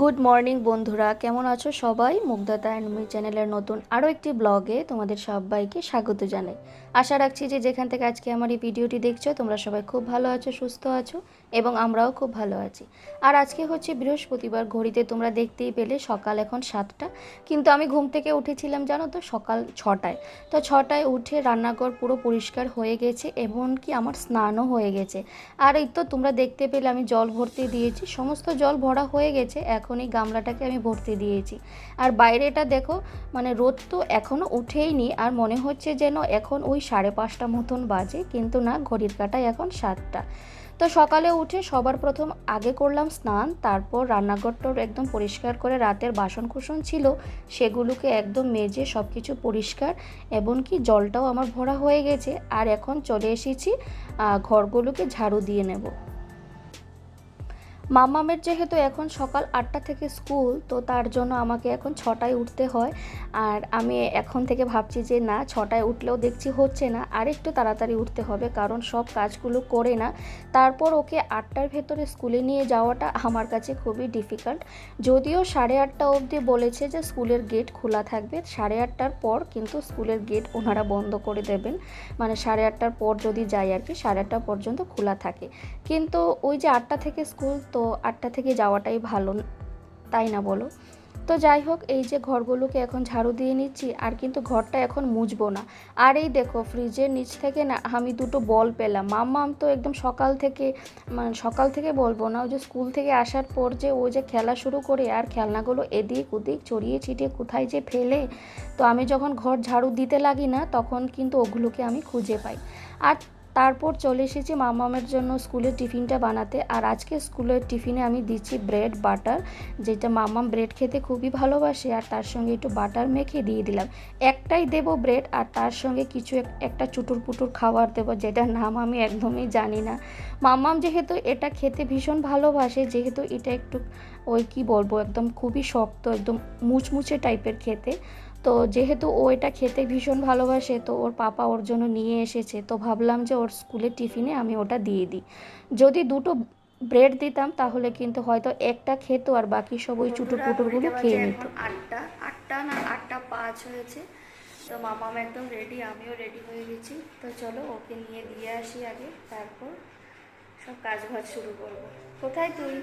Good morning বন্ধুরা। কেমন আছো সবাই? মুগ্ধতা অ্যান্ড মি চ্যানেলের নতুন আরও একটি ব্লগে তোমাদের সবাইকে স্বাগত জানাই। আশা রাখছি যে যেখান থেকে আজকে আমার এই ভিডিওটি দেখছ, তোমরা সবাই খুব ভালো আছো, সুস্থ আছো এবং আমরাও খুব ভালো আছি। আর আজকে হচ্ছে বৃহস্পতিবার, ঘড়িতে তোমরা দেখতেই পেলে সকাল এখন সাতটা। কিন্তু আমি ঘুম থেকে উঠেছিলাম, জানো তো, সকাল ছটায়। তো ছটায় উঠে রান্নাঘর পুরো পরিষ্কার হয়ে গেছে এমনকি আমার স্নানও হয়ে গেছে। আর এই তো তোমরা দেখতে পেলে আমি জল ভর্তি দিয়েছি, সমস্ত জল ভরা হয়ে গেছে, এখন এই গামলাটাকে আমি ভর্তি দিয়েছি। আর বাইরেটা দেখো মানে রোদ তো এখনও উঠেইনি, আর মনে হচ্ছে যেন এখন ওই সাড়ে পাঁচটা মতন বাজে, কিন্তু না, ঘড়ির কাটায় এখন সাতটা। তো সকালে উঠে সবার প্রথম আগে করলাম স্নান, তারপর রান্নাঘরটার একদম পরিষ্কার করে রাতের বাসন কুসন ছিল, সেগুলোকে একদম মেজে সব কিছু পরিষ্কার, এমনকি জলটাও আমার ভরা হয়ে গেছে, আর এখন চলে এসেছি ঘরগুলোকে ঝাড়ু দিয়ে নেব। মামামের যেহেতু এখন সকাল আটটা থেকে স্কুল, তো তার জন্য আমাকে এখন ছটায় উঠতে হয়। আর আমি এখন থেকে ভাবছি যে, না, ছটায় উঠলেও দেখছি হচ্ছে না, আর একটু তাড়াতাড়ি উঠতে হবে, কারণ সব কাজগুলো করে না। তারপর ওকে আটটার ভেতরে স্কুলে নিয়ে যাওয়াটা আমার কাছে খুবই ডিফিকাল্ট যদিও সাড়ে আটটা অবধি বলেছে যে, স্কুলের গেট খোলা থাকবে। সাড়ে আটটার পর কিন্তু স্কুলের গেট ওনারা বন্ধ করে দেবেন। মানে সাড়ে আটটার পর যদি যাই আর কি, সাড়ে আটটা পর্যন্ত খোলা থাকে। কিন্তু ওই যে আটটা থেকে স্কুল, তো আটটা থেকে যাওয়াটাই ভালো, তাই না বলো? তো যাই হোক, এই যে ঘরগুলোকে এখন ঝাড়ু দিয়ে নিচ্ছি, আর কিন্তু ঘরটা এখন মুছবো না। আর এই দেখো, ফ্রিজের নিচ থেকে না আমি দুটো বল পেলাম। মাম্মাম তো একদম সকাল থেকে মানে সকাল থেকে বলব না, ওই যে স্কুল থেকে আসার পর যে ও যে খেলা শুরু করে, আর খেলনাগুলো এদিক ওদিক ছড়িয়ে ছিটিয়ে কোথায় যে ফেলে, তো আমি যখন ঘর ঝাড়ু দিতে লাগি না, তখন কিন্তু ওগুলোকে আমি খুঁজে পাই। আর তারপর চলে এসেছি মামামের জন্য স্কুলের টিফিনটা বানাতে। আর আজকে স্কুলের টিফিনে আমি দিচ্ছি ব্রেড, বাটার, যেটা মামাম ব্রেড খেতে খুবই ভালোবাসে। আর তার সঙ্গে একটু বাটার মেখে দিয়ে দিলাম। একটাই দেব ব্রেড, আর তার সঙ্গে কিছু একটা চুটুর পুটুর খাবার দেবো, যেটার নাম আমি একদমই জানি না। মামাম যেহেতু এটা খেতে ভীষণ ভালোবাসে, যেহেতু এটা একটু ওই কি বলব, একদম খুবই শক্ত, একদম মুচমুচে টাইপের খেতে। তো যেহেতু ও এটা খেতে ভীষণ ভালোবাসে তো ওর পাপা ওর জন্য নিয়ে এসেছে তো ভাবলাম যে ওর স্কুলের টিফিনে আমি ওটা দিয়ে দিই। যদি দুটো ব্রেড দিতাম তাহলে কিন্তু হয়তো একটা খেত আর বাকি সব ওই চুটুর পুটুরগুলো খেয়ে নিত। আটটা আটটা না আটটা পাঁচ হয়েছে। তো মামাম একদম রেডি আমিও রেডি হয়ে গেছি। তো চলো ওকে নিয়ে দিয়ে আসি আগে তারপর সব কাজ বাজ শুরু করব। কোথায় তুই?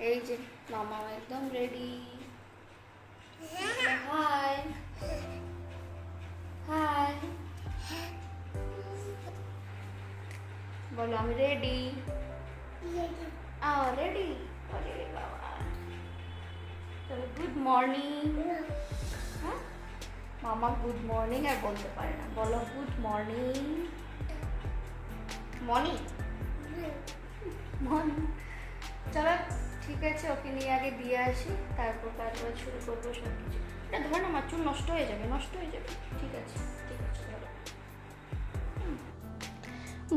এই যে মামাম একদম রেডি হাই হাই বলো আমি রেডি আও রেডি বাবা তবে গুড মর্নিং হ্যাঁ মামা গুড মর্নিং আর বলতে পারে না বলো গুড মর্নিং মর্নিং মর্নিং চলো ঠিক আছে, ওকে নিয়ে আগে দিয়ে আসি, তারপর তারপর শুরু করব সব কিছু এটা ধরে না, আমার চুল নষ্ট হয়ে যাবে, নষ্ট হয়ে যাবে, ঠিক আছে।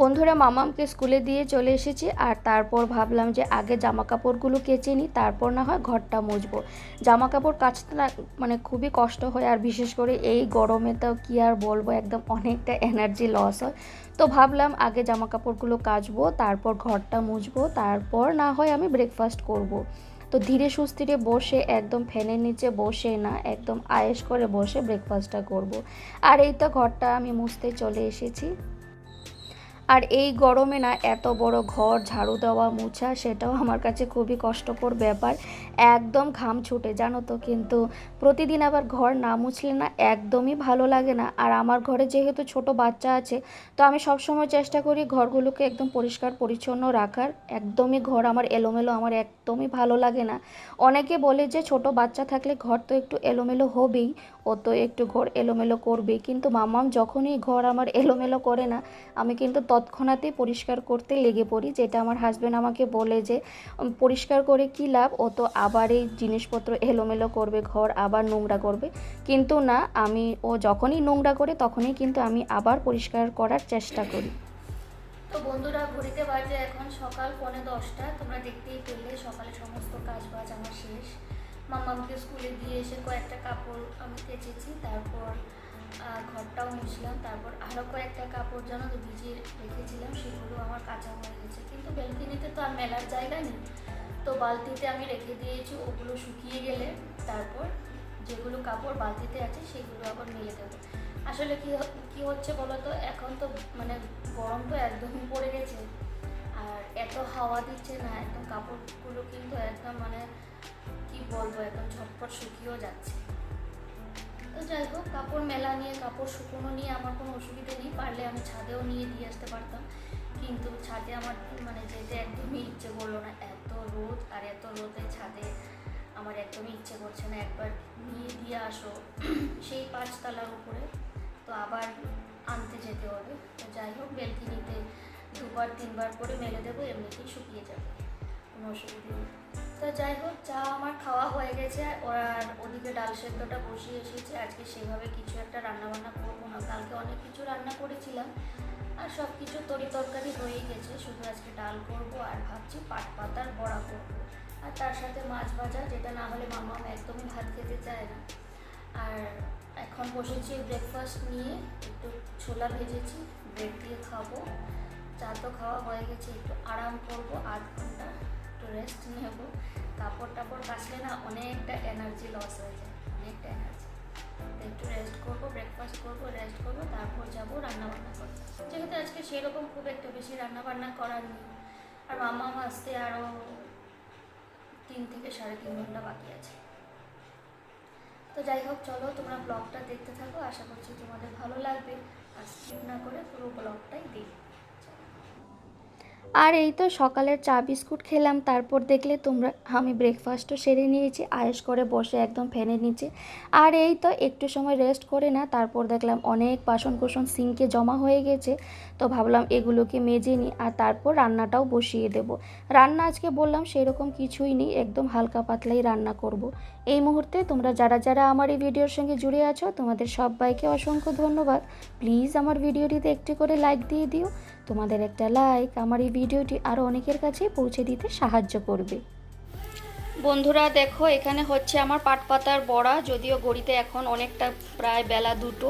বন্ধুরা, মামামকে স্কুলে দিয়ে চলে এসেছি আর তারপর ভাবলাম যে আগে জামা কাপড়গুলো কেচে নিই, তারপর না হয় ঘরটা মুছবো জামা কাপড় কাচতে না মানে খুবই কষ্ট হয় আর বিশেষ করে এই গরমে তো কী আর বলব, একদম অনেকটা এনার্জি লস হয় তো ভাবলাম আগে জামা কাপড়গুলো কাচবো, তারপর ঘরটা মুছবো, তারপর না হয় আমি ব্রেকফাস্ট করব। তো ধীরে সুস্থিরে বসে, একদম ফ্যানের নিচে বসে না, একদম আয়েস করে বসে ব্রেকফাস্টটা করব। আর এই তো ঘরটা আমি মুছতে চলে এসেছি আর এই গরমে না এত বড় ঘর, ঝাড়ু দেওয়া, মোছা, সেটাও আমার কাছে খুবই কষ্টকর ব্যাপার। একদম ঘাম ছুটে, জানো তো, কিন্তু প্রতিদিন আবার ঘর না মুছলে না একদমই ভালো লাগে না। আর আমার ঘরে যেহেতু ছোট বাচ্চা আছে, তো আমি সবসময় চেষ্টা করি ঘরগুলোকে একদম পরিষ্কার, পরিচ্ছন্ন রাখার। একদমই ঘর আমার এলোমেলো, আমার একদমই ভালো লাগে না। অনেকে বলে যে ছোট বাচ্চা থাকলে ঘর তো একটু এলোমেলো হবেই, ও তো একটু ঘর এলোমেলো করবেই। কিন্তু মামাম যখনই ঘর আমার এলোমেলো করে না, আমি কিন্তু তৎক্ষণাৎই পরিষ্কার করতে লেগে পড়ি, যেটা আমার হাজব্যান্ড আমাকে বলে যে পরিষ্কার করে কী লাভ? ও তো আবার এই জিনিসপত্র এলোমেলো করবে, ঘর আবার নোংরা করবে। কিন্তু না, আমি, ও যখনই নোংরা করে, তখনই কিন্তু আমি আবার পরিষ্কার করার চেষ্টা করি। তো বন্ধুরা, ঘড়িতে বাজে এখন সকাল পৌনে দশটা। তোমরা দেখতেই পেলে, সকালে সমস্ত কাজ বাজ আমার শেষ। মামাকে স্কুলে দিয়ে এসে কয়েকটা কাপড় আমি কেচেছি, তারপর ঘরটাও মুছলাম, তারপর আরও কয়েকটা কাপড় যেন তো ভিজিয়ে রেখেছিলাম, সেগুলো আমার কাঁচা হয়ে গেছে কিন্তু বেলকিনিতে তো আর মেলার জায়গা নেই। তো বালতিতে আমি রেখে দিয়েছি, ওগুলো শুকিয়ে গেলে তারপর যেগুলো কাপড় বালতিতে আছে, সেগুলো আবার মেলে দেবো। আসলে কি কি হচ্ছে বলো তো এখন তো মানে গরম তো একদমই পড়ে গেছে। আর এত হাওয়া দিচ্ছে না, একদম কাপড়গুলো কিন্তু একদম মানে কি বলব, একদম ঝটপট শুকিয়েও যাচ্ছে। তো যাই হোক, কাপড় মেলা নিয়ে, কাপড় শুকনো নিয়ে আমার কোনো অসুবিধে নেই। পারলে আমি ছাদেও নিয়ে দিয়ে আসতে পারতাম। কিন্তু ছাদে আমার মানে যেতে একদমই ইচ্ছে করল না। এত রোদ আর এত রোদে ছাদে আমার একদমই ইচ্ছে করছে না। একবার নিয়ে দিয়ে আসো। সেই পাঁচতলার উপরে। তো আবার আনতে যেতে হবে। তো যাই হোক, বেলকিনিতে দুবার, তিনবার করে মেলে দেবো, এমনিতেই শুকিয়ে যাবে। কোনো নেই তো যাই হোক চা আমার খাওয়া হয়ে গেছে, আর ওদিকে ডাল সেদ্ধটা বসিয়ে এসেছে। আজকে সেভাবে কিছু একটা রান্না বান্না করব না, কালকে অনেক কিছু রান্না করেছিলাম। আর সব কিছু তরি তরকারি হয়েই গেছে, শুধু আজকে ডাল করব আর ভাবছি পাট পাতার বড়া করব। আর তার সাথে মাছ ভাজা, যেটা না হলে মামা একদমই ভাত খেতে চায় না। আর এখন বসেছি ব্রেকফাস্ট নিয়ে, একটু ছোলা ভেজেছি ব্রেড দিয়ে খাব। চা তো খাওয়া হয়ে গেছে, একটু আরাম করব আধ ঘণ্টা। একটু রেস্ট নেব। কাপড় টাপড় কাচলে না অনেকটা এনার্জি লস হয়ে যায়, অনেকটা এনার্জি একটু রেস্ট করব ব্রেকফাস্ট করব রেস্ট করব, তারপর যাব রান্নাবান্না করব যেহেতু আজকে সেরকম খুব একটা বেশি রান্নাবান্না করার নেই, আর মামা আসতে আরও তিন থেকে সাড়ে তিন ঘণ্টা বাকি আছে। তো যাই হোক, চলো তোমরা ব্লগটা দেখতে থাকো, আশা করছি তোমাদের ভালো লাগবে। আর স্কিপ না করে পুরো ব্লগটাই দেখবে। আর এই তো সকালের চা বিস্কুট খেলাম, তারপর দেখলে তোমরা, আমি ব্রেকফাস্টও সেরে নিয়েছি আয়েস করে বসে একদম ফ্যানের নিচে। আর এই তো একটু সময় রেস্ট করে না, তারপর দেখলাম অনেক বাসন কোসন সিঙ্কে জমা হয়ে গেছে, তো ভাবলাম এগুলোকে মেজে নিই, আর তারপর রান্নাটাও বসিয়ে দেব। রান্না আজকে বললাম সেরকম কিছুই নেই, একদম হালকা পাতলাই রান্না করব। এই মুহূর্তে তোমরা যারা যারা আমার এই ভিডিওর সঙ্গে জুড়ে আছো, তোমাদের সবাইকে অসংখ্য ধন্যবাদ। প্লিজ আমার ভিডিওটিতে একটি করে লাইক দিয়ে দিও। তোমাদের একটা লাইক আমার এই ভিডিওটি আরও অনেকের কাছে পৌঁছে দিতে সাহায্য করবে। বন্ধুরা, দেখো, এখানে হচ্ছে আমার পাট পাতার বড়া, যদিও গড়িতে এখন অনেকটা প্রায় বেলা দুটো।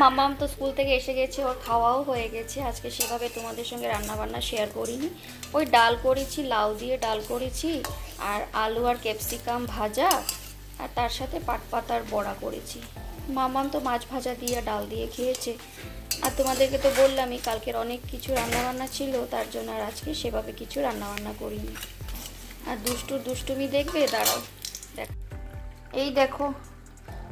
মাম্মাম তো স্কুল থেকে এসে গেছে, ওর খাওয়াও হয়ে গেছে। আজকে সেভাবে তোমাদের সঙ্গে রান্নাবান্না শেয়ার করিনি। ওই ডাল করেছি, লাউ দিয়ে ডাল করেছি, আর আলু আর ক্যাপসিকাম ভাজা, আর তার সাথে পাট পাতার বড়া করেছি। মামাম তো মাছ ভাজা দিয়ে ডাল দিয়ে খেয়েছে। আর তোমাদেরকে তো বললামই, কালকের অনেক কিছু রান্নাবান্না ছিল, তার জন্য আর আজকে সেভাবে কিছু রান্নাবান্না করিনি। আর দুষ্টুর দুষ্টুমি দেখবে? দাঁড়াও, দেখ। এই দেখো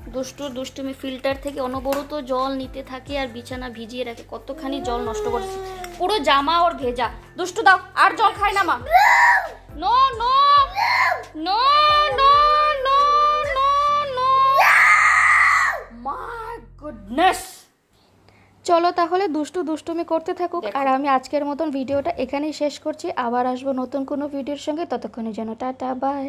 দুষ্টুর দুষ্টুমি ফিল্টার থেকে অনবরত জল নিতে থাকে আর বিছানা ভিজিয়ে রাখে। কতখানি জল নষ্ট করেছে। পুরো জামা ওর ভেজা। দুষ্টু, দাও, আর জল খায় না মা। No no no no no no no. My goodness চলো তাহলে দুষ্টু দুষ্টুমি করতে থাকুক। আর আমি আজকের মতন ভিডিওটা এখানেই শেষ করছি। আবার আসব নতুন কোনো ভিডিওর সঙ্গে। ততক্ষণের জন্য টাটা বাই।